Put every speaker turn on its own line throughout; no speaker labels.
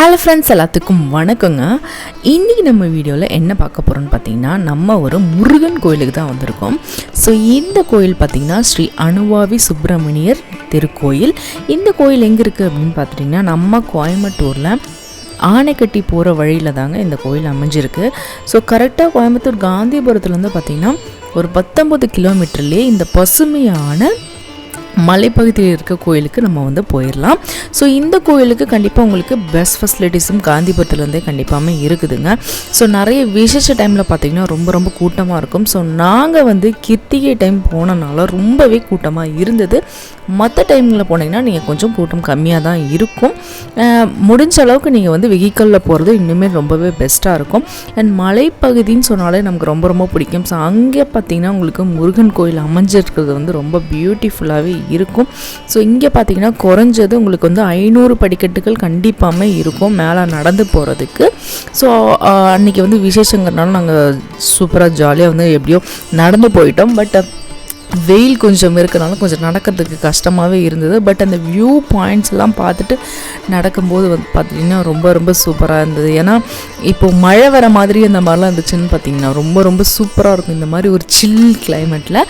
Hello friends எல்லாத்துக்கும் வணக்கங்க. இன்றைக்கி நம்ம வீடியோவில் என்ன பார்க்க போகிறோம்னு பார்த்தீங்கன்னா நம்ம ஒரு முருகன் கோயிலுக்கு தான் வந்திருக்கோம். ஸோ இந்த கோயில் பார்த்திங்கன்னா ஸ்ரீ அணுவாவி சுப்பிரமணியர் திருக்கோயில். இந்த கோயில் எங்கே இருக்குது அப்படின்னு பார்த்துட்டிங்கன்னா நம்ம கோயம்புத்தூரில் ஆனைக்கட்டி போகிற வழியில் தாங்க இந்த கோயில் அமைஞ்சிருக்கு. ஸோ கரெக்டாக கோயம்புத்தூர் காந்திபுரத்துலேருந்து பார்த்திங்கன்னா ஒரு பத்தொம்பது கிலோமீட்டர்லேயே இந்த பசுமையான மலைப்பகுதியில் இருக்க கோயிலுக்கு நம்ம வந்து போயிடலாம். ஸோ இந்த கோயிலுக்கு கண்டிப்பாக உங்களுக்கு பெஸ்ட் ஃபெசிலிட்டிஸும் காந்திபுரத்துலேருந்தே கண்டிப்பாக இருக்குதுங்க. ஸோ நிறைய விசேஷ டைமில் பார்த்திங்கன்னா ரொம்ப ரொம்ப கூட்டமாக இருக்கும். ஸோ நாங்கள் வந்து கித்திகை டைம் போனனால ரொம்பவே கூட்டமாக இருந்தது. மற்ற டைமில் போனீங்கன்னா நீங்கள் கொஞ்சம் கூட்டம் கம்மியாக தான் இருக்கும். முடிஞ்ச அளவுக்கு நீங்கள் வந்து வெஹிக்கலில் போகிறது இன்னுமே ரொம்பவே பெஸ்ட்டாக இருக்கும். அண்ட் மலைப்பகுதின்னு சொன்னாலே நமக்கு ரொம்ப ரொம்ப பிடிக்கும். ஸோ அங்கே பார்த்தீங்கன்னா உங்களுக்கு முருகன் கோயில் அமைஞ்சிருக்கிறது வந்து ரொம்ப பியூட்டிஃபுல்லாகவே இருக்கும். ஸோ இங்கே பார்த்தீங்கன்னா குறைஞ்சது உங்களுக்கு வந்து ஐநூறு படிக்கட்டுகள் கண்டிப்பாகவே இருக்கும் மேலே நடந்து போகிறதுக்கு ஸோ அன்றைக்கி வந்து விசேஷங்கிறனால நாங்கள் சூப்பராக ஜாலியாக வந்து எப்படியோ நடந்து போயிட்டோம். பட் வெயில் கொஞ்சம் இருக்கிறனால கொஞ்சம் நடக்கிறதுக்கு கஷ்டமாகவே இருந்தது. பட் அந்த வியூ பாயிண்ட்ஸ் எல்லாம் பார்த்துட்டு நடக்கும்போது வந்து பார்த்திங்கன்னா ரொம்ப ரொம்ப சூப்பராக இருந்தது. ஏன்னா இப்போ மழை வர மாதிரி அந்த மாதிரிலாம் இருந்துச்சுன்னு பார்த்தீங்கன்னா ரொம்ப ரொம்ப சூப்பராக இருக்கும் இந்த மாதிரி ஒரு சில் கிளைமேட்டில்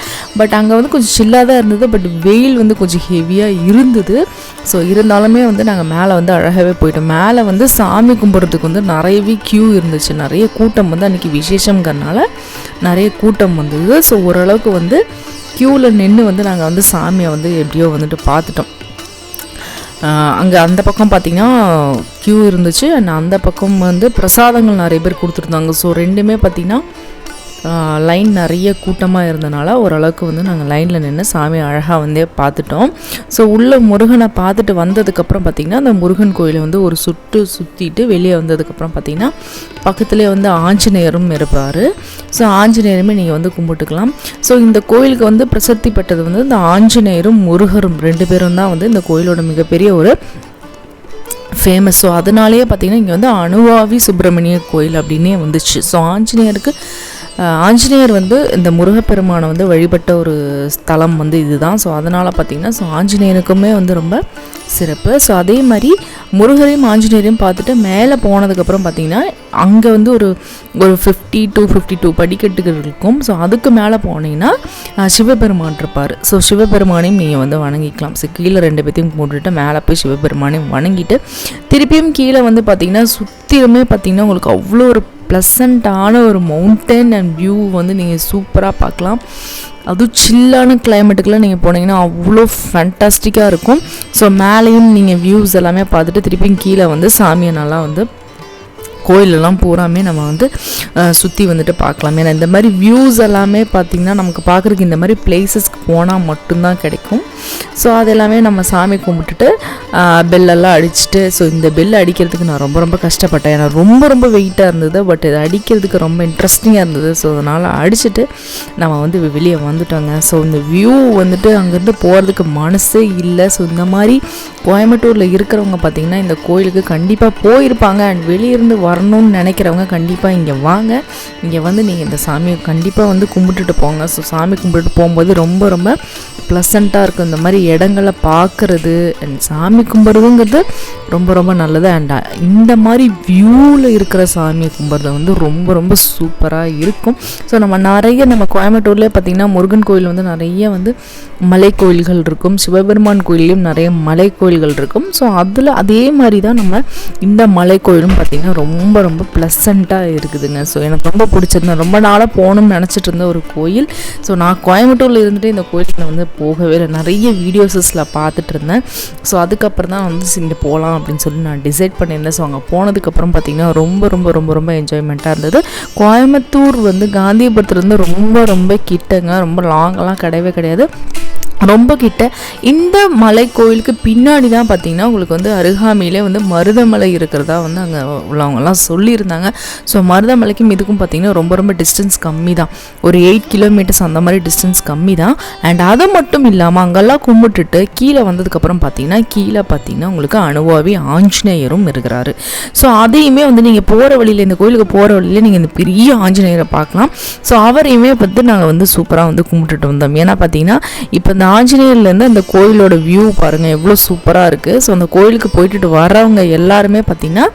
பட் அங்கே வந்து கொஞ்சம் சில்லாக தான் இருந்தது. பட் வெயில் வந்து கொஞ்சம் ஹெவியாக இருந்தது. ஸோ இருந்தாலுமே வந்து நாங்கள் மேலே வந்து அழகாகவே போயிட்டோம். மேலே வந்து சாமி கும்பிட்றதுக்கு வந்து நிறையவே க்யூ இருந்துச்சு. நிறைய கூட்டம் வந்து அன்றைக்கி விசேஷங்கிறனால நிறைய கூட்டம் வந்தது. ஸோ ஓரளவுக்கு வந்து க்யூவில் நின்று வந்து நாங்கள் வந்து சாமியை வந்து எப்படியோ வந்துட்டு பார்த்துட்டோம். அங்கே அந்த பக்கம் பார்த்திங்கன்னா க்யூ இருந்துச்சு. அண்ட் அந்த பக்கம் வந்து பிரசாதங்கள் நிறைய பேர் கொடுத்துருந்தாங்க. ஸோ ரெண்டுமே பார்த்திங்கன்னா லைன் நிறைய கூட்டமாக இருந்தனால ஓரளவுக்கு வந்து நாங்கள் லைனில் நின்று சாமி அழகாக வந்தே பார்த்துட்டோம். ஸோ உள்ள முருகனை பார்த்துட்டு வந்ததுக்கப்புறம் பார்த்திங்கன்னா அந்த முருகன் கோயிலை வந்து ஒரு சுட்டு சுற்றிட்டு வெளியே வந்ததுக்கப்புறம் பார்த்திங்கன்னா பக்கத்துலேயே வந்து ஆஞ்சநேயரும் இருப்பார். ஸோ ஆஞ்சநேயருமே நீங்கள் வந்து கும்பிட்டுக்கலாம். ஸோ இந்த கோயிலுக்கு வந்து பிரசித்தி பெற்றது வந்து இந்த ஆஞ்சநேயரும் முருகரும் ரெண்டு பேரும் தான் வந்து இந்த கோயிலோட மிகப்பெரிய ஒரு ஃபேமஸ் ஸோ அதனாலேயே பார்த்தீங்கன்னா இங்கே வந்து அணுவாவி சுப்பிரமணிய கோயில் அப்படின்னே வந்துச்சு. ஸோ ஆஞ்சநேயருக்கு ஆஞ்சநேயர் வந்து இந்த முருகப்பெருமானை வந்து வழிபட்ட ஒரு ஸ்தலம் வந்து இதுதான். ஸோ அதனால் பார்த்திங்கன்னா ஸோ ஆஞ்சநேயருக்குமே வந்து ரொம்ப சிறப்பு. ஸோ அதே மாதிரி முருகரையும் ஆஞ்சநேயரையும் பார்த்துட்டு மேலே போனதுக்கப்புறம் பார்த்தீங்கன்னா அங்கே வந்து ஒரு ஒரு ஃபிஃப்டி டூ ஃபிஃப்டி டூ படிக்கட்டுகள் இருக்கும். ஸோ அதுக்கு மேலே போனீங்கன்னா சிவபெருமான் இருப்பார். ஸோ சிவபெருமானையும் நீங்கள் வந்து வணங்கிக்கலாம். ஸோ கீழே ரெண்டு பேத்தையும் போட்டுட்டு மேலே போய் சிவபெருமானையும் வணங்கிட்டு திருப்பியும் கீழே வந்து பார்த்தீங்கன்னா சுற்றிலுமே பார்த்தீங்கன்னா உங்களுக்கு அவ்வளோ ஒரு ப்ளசண்ட்டான ஒரு மவுண்டன் அண்ட் வியூ வந்து நீங்கள் சூப்பராக பார்க்கலாம். அதுவும் சில்லான கிளைமேட்டுக்குலாம் நீங்கள் போனீங்கன்னா அவ்வளோ ஃபேண்டாஸ்டிக்காக இருக்கும். ஸோ மேலேயும் நீங்கள் வியூஸ் எல்லாமே பார்த்துட்டு திருப்பியும் கீழே வந்து சாமியை நல்லா வந்து கோயிலெல்லாம் பூராமே நம்ம வந்து சுற்றி வந்துட்டு பார்க்கலாம். ஏன்னா இந்த மாதிரி வியூஸ் எல்லாமே பார்த்திங்கன்னா நமக்கு பார்க்குறதுக்கு இந்த மாதிரி பிளேசஸ்க்கு போனால் மட்டும்தான் கிடைக்கும். ஸோ அதெல்லாமே நம்ம சாமி கும்பிட்டுட்டு பெல்லெல்லாம் அடிச்சுட்டு ஸோ இந்த பெல் அடிக்கிறதுக்கு நான் ரொம்ப ரொம்ப கஷ்டப்பட்டேன். ஏன்னா ரொம்ப ரொம்ப வெயிட்டாக இருந்தது பட் இது அடிக்கிறதுக்கு ரொம்ப இன்ட்ரெஸ்டிங்காக இருந்தது. ஸோ அதனால் அடிச்சுட்டு நம்ம வந்து வெளியே வந்துட்டோங்க. ஸோ இந்த வியூ வந்துட்டு அங்கேருந்து போகிறதுக்கு மனசே இல்லை. ஸோ இந்த மாதிரி கோயம்புத்தூரில் இருக்கிறவங்க பார்த்திங்கன்னா இந்த கோயிலுக்கு கண்டிப்பாக போயிருப்பாங்க. அண்ட் வெளியிருந்து வரணும்னு நினைக்கிறவங்க கண்டிப்பாக இங்கே வாங்க. இங்கே வந்து நீங்கள் இந்த சாமியை கண்டிப்பாக வந்து கும்பிட்டுட்டு போங்க. ஸோ சாமி கும்பிட்டுட்டு போகும்போது ரொம்ப ரொம்ப ப்ளசண்ட்டாக இருக்கும். இந்த மாதிரி இடங்களை பார்க்குறது அண்ட் சாமி கும்பிட்றதுங்கிறது ரொம்ப ரொம்ப நல்லது. அண்ட் இந்த மாதிரி வியூவில் இருக்கிற சாமி கும்பிட்றது வந்து ரொம்ப ரொம்ப சூப்பராக இருக்கும். ஸோ நம்ம நிறைய நம்ம கோயம்புத்தூர்லேயே பார்த்திங்கன்னா முருகன் கோயில் வந்து நிறைய வந்து மலை கோயில்கள் இருக்கும். சிவபெருமான் கோயிலையும் நிறைய மலை கோயில்கள் இருக்கும். ஸோ அதில் அதே மாதிரி தான் நம்ம இந்த மலை கோயிலும் பார்த்திங்கன்னா ரொம்ப ரொம்ப ப்ளசண்ட்டாக இருக்குதுங்க. ஸோ எனக்கு ரொம்ப பிடிச்சிருந்தேன் ரொம்ப நாளாக போகணும்னு நினச்சிட்டு இருந்த ஒரு கோயில். ஸோ நான் கோயம்புத்தூரில் இருந்துட்டு இந்த கோயிலுக்கு நான் வந்து போகவே இல்லை. நிறைய வீடியோஸஸில் பார்த்துட்டு இருந்தேன் ஸோ அதுக்கப்புறம் தான் வந்து இங்கே போகலாம் அப்படின்னு சொல்லி நான் டிசைட் பண்ணியிருந்தேன். ஸோ அங்கே போனதுக்கப்புறம் பார்த்திங்கன்னா ரொம்ப ரொம்ப ரொம்ப ரொம்ப என்ஜாய்மெண்ட்டாக இருந்தது. கோயம்புத்தூர் வந்து காந்திபுரத்துலேருந்து ரொம்ப ரொம்ப கிட்டங்க. ரொம்ப லாங்கெல்லாம் கிடையவே கிடையாது. ரொம்ப கிட்ட. இந்த மலை கோயிலுக்கு பின்னாடி தான் பார்த்தீங்கன்னா உங்களுக்கு வந்து அருகாமையிலே வந்து மருதமலை இருக்கிறதா வந்து அங்கே உள்ளவங்கலாம் சொல்லியிருந்தாங்க. ஸோ மருதமலைக்கும் இதுக்கும் பார்த்தீங்கன்னா ரொம்ப ரொம்ப டிஸ்டன்ஸ் கம்மி தான் ஒரு எயிட் கிலோமீட்டர்ஸ் அந்த மாதிரி டிஸ்டன்ஸ் கம்மி தான் அண்ட் அது மட்டும் இல்லாமல் அங்கெல்லாம் கும்பிட்டுட்டு கீழே வந்ததுக்கப்புறம் பார்த்தீங்கன்னா கீழே பார்த்தீங்கன்னா உங்களுக்கு அணுவாவி ஆஞ்சநேயரும் இருக்கிறாரு. ஸோ அதையுமே வந்து நீங்கள் போகிற வழியில் இந்த கோயிலுக்கு போகிற வழியில் நீங்கள் இந்த பெரிய ஆஞ்சநேயரை பார்க்கலாம். ஸோ அவரையுமே பார்த்து நாங்கள் வந்து சூப்பராக வந்து கும்பிட்டுட்டு வந்தோம். ஏன்னா பார்த்தீங்கன்னா இப்போ இந்த ஆஞ்சநேயர்லேருந்து அந்த கோயிலோட வியூ பாருங்கள் எவ்வளோ சூப்பராக இருக்குது ஸோ அந்த கோயிலுக்கு போயிட்டு வரவங்க எல்லாருமே பார்த்திங்கன்னா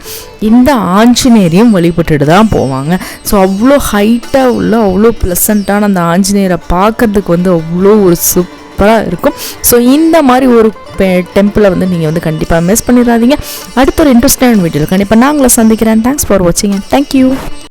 இந்த ஆஞ்சநேயரையும் வழிபட்டுட்டு தான் போவாங்க. ஸோ அவ்வளோ ஹைட்டாக உள்ள அவ்வளோ ப்ளசண்ட்டான அந்த ஆஞ்சநேயரை பார்க்கறதுக்கு வந்து அவ்வளோ ஒரு சூப்பராக இருக்கும். ஸோ இந்த மாதிரி ஒரு டெம்பிளை வந்து நீங்கள் வந்து கண்டிப்பாக மிஸ் பண்ணிடாதீங்க. அடுத்த ஒரு இன்ட்ரெஸ்டான வீடியோவில் கண்டிப்பாக நான் உங்களை சந்திக்கிறேன். தேங்க்ஸ் ஃபார் வாட்சிங் தேங்க்யூ